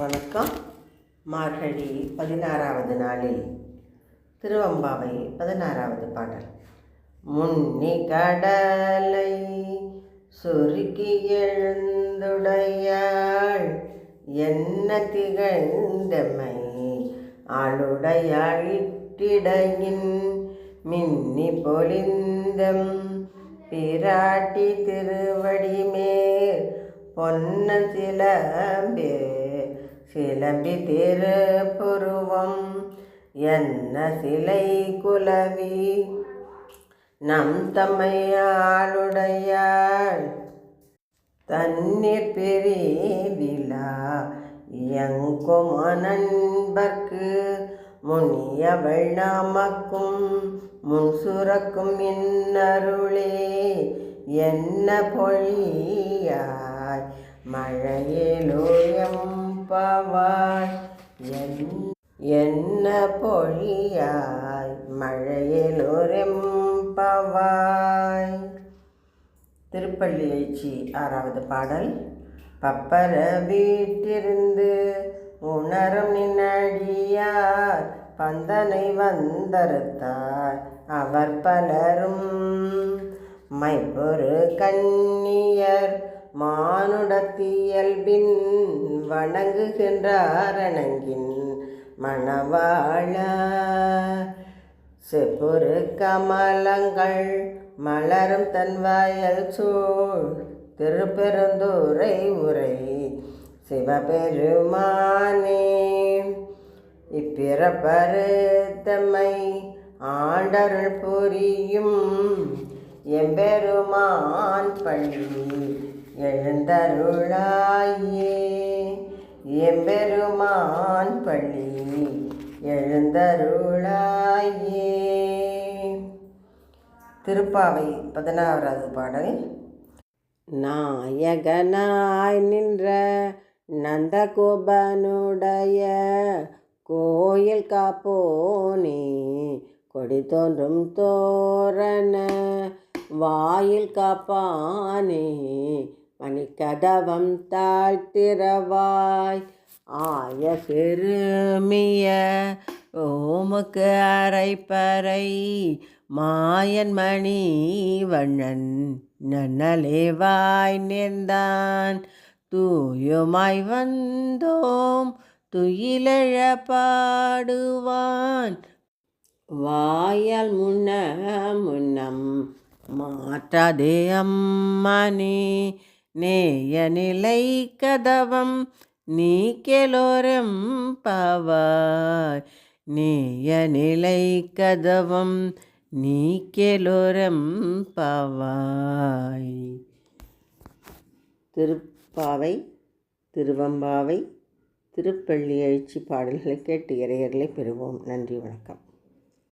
வணக்கம். மார்கழி பதினாறாவது நாளில் திருவம்பாவை பதினாறாவது பாடல். முன்னி கடலை சுருக்கி எழுந்துடையாள் என்ன திகழ்ந்தமை ஆளுடையாழிட்டிடையின் மின்னி பொலிந்தம் பிராட்டி திருவடி மேல் பொன்ன சிலம்பே சிலம்பி திருப்புருவம் என்ன சிலை குலவி? நம் தம்மையாளுடையாள் தண்ணீர் பெரிதிலா? எங்கும் நண்பர்க்கு முனியவள் நமக்கும் முன் சுரக்கும் இன்னருளே என்ன பொழியாய்? மழையிலோ பொழியாவாய் என்ன பொழியாய்? மழையில் பவாய். திருப்பள்ளி எழுச்சி ஆறாவது பாடல். பப்பர வீட்டிருந்து உணரும் நின்னடியார் பந்தனை வந்தறுத்தார். அவர் பலரும் மைப்பொரு கண்ணியர் மானுடத்தியல்பின் வணங்குகின்றார் அணங்கின் மணவாழ செப்புரு கமலங்கள் மலரும் தன்வாயல் சூழ் திருப்பெருந்தூரை உரை சிவபெருமானே. இப்பிறப்பருத்தமை ஆண்டருள் புரியும் எம்பெருமான் பள்ளி எழுந்தருளாயே. எம்பெருமான் பள்ளி எழுந்தருளாயே. திருப்பாவை பதினாறாவது பாடல். நாயகனாய் நின்ற நந்தகோபனுடைய கோயில் காப்போனே கொடி தோன்றும் தோரண வாயில் காப்பானே மணிக்கதவம் தாழ்த்திரவாய் ஆய பெருமிய ஓமுக்கு அரைப்பறை. மாயன் மணி வண்ணன் நன்னலேவாய் நேர்ந்தான். தூயுமாய் வந்தோம் துயிலழ பாடுவான். வாயால் முன்ன முன்னம் மாற்றாதே அம்மானே நேய நிலை கதவம் நீக்கெலோரம் பவாய். நேய நிலை கதவம் நீக்கெலோரம் பவாய். திருப்பாவை திருவம்பாவை திருப்பள்ளி எழுச்சி பாடல்களை கேட்டு இறையர்களை பெறுவோம். நன்றி வணக்கம்.